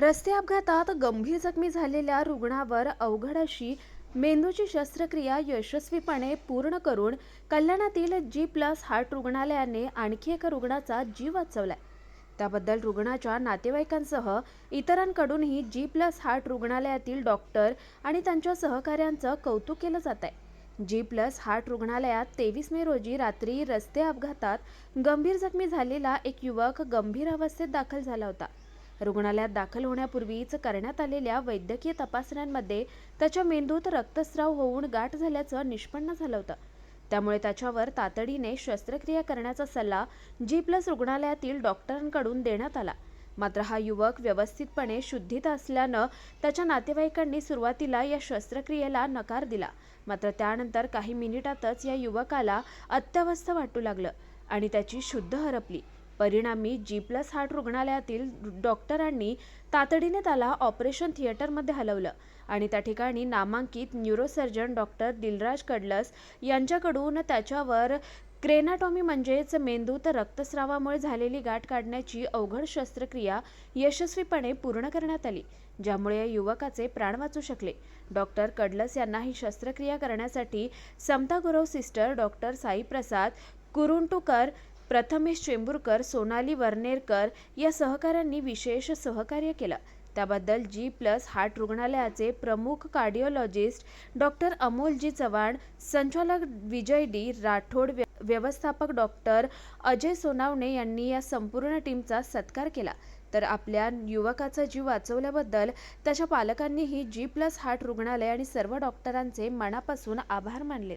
रस्ते अपघातात गंभीर जखमी झालेल्या रुग्णावर अवघड अशी मेंदूची शस्त्रक्रिया यशस्वीपणे पूर्ण करून कल्याणातील जी प्लस हार्ट रुग्णालयाने आणखी एका रुग्णाचा जीव वाचवलाय. त्याबद्दल रुग्णाच्या नातेवाईकांसह इतरांकडूनही जी प्लस हार्ट रुग्णालयातील डॉक्टर आणि त्यांच्या सहकाऱ्यांचं कौतुक केलं जात आहे जी प्लस हार्ट रुग्णालयात तेवीस मे रोजी रात्री रस्ते अपघातात गंभीर जखमी झालेला एक युवक गंभीर अवस्थेत दाखल झाला होता. रुग्णालयात दाखल होण्यापूर्वीच करण्यात आलेल्या वैद्यकीय तपासण्यांमध्ये त्याच्या मेंदूत रक्तस्राव होऊन गाठ झाल्याचं निष्पन्न झालं होतं. त्यामुळे त्याच्यावर तातडीने शस्त्रक्रिया करण्याचा सल्ला जी प्लस रुग्णालयातील डॉक्टरांकडून देण्यात आला. मात्र हा युवक व्यवस्थितपणे शुद्धीत असल्यानं त्याच्या नातेवाईकांनी सुरुवातीला या शस्त्रक्रियेला नकार दिला. मात्र त्यानंतर काही मिनिटातच या युवकाला अत्यवस्थ वाटू लागलं आणि त्याची शुद्ध हरपली. परिणामी जी प्लस हार्ट रुग्णालयातील डॉक्टरांनी तातडीने त्याला ऑपरेशन थिएटरमध्ये हलवलं. आणि त्या ठिकाणी नामांकित न्यूरोसर्जन डॉक्टर दिलराज कडलस यांच्याकडून त्याच्यावर क्रेनाटॉमी म्हणजेच मेंदूत रक्तस्रावामुळे झालेली गाठ काढण्याची अवघड शस्त्रक्रिया यशस्वीपणे पूर्ण करण्यात आली ज्यामुळे युवकाचे प्राण वाचू शकले. डॉक्टर कडलस यांना ही शस्त्रक्रिया करण्यासाठी समता गुरव सिस्टर डॉक्टर साई प्रसाद कुरुंटुकर प्रथमेश चेंबूरकर सोनाली वर्नेरकर या सहकाऱ्यांनी विशेष सहकार्य केलं. त्याबद्दल जी प्लस हार्ट रुग्णालयाचे प्रमुख कार्डिओलॉजिस्ट डॉक्टर अमोलजी चव्हाण संचालक विजय डी राठोड व्य- व्यवस्थापक डॉक्टर अजय सोनावणे यांनी या संपूर्ण टीमचा सत्कार केला. तर आपल्या युवकाचा जीव वाचवल्याबद्दल त्याच्या पालकांनीही जी प्लस हार्ट रुग्णालय आणि सर्व डॉक्टरांचे मनापासून आभार मानले.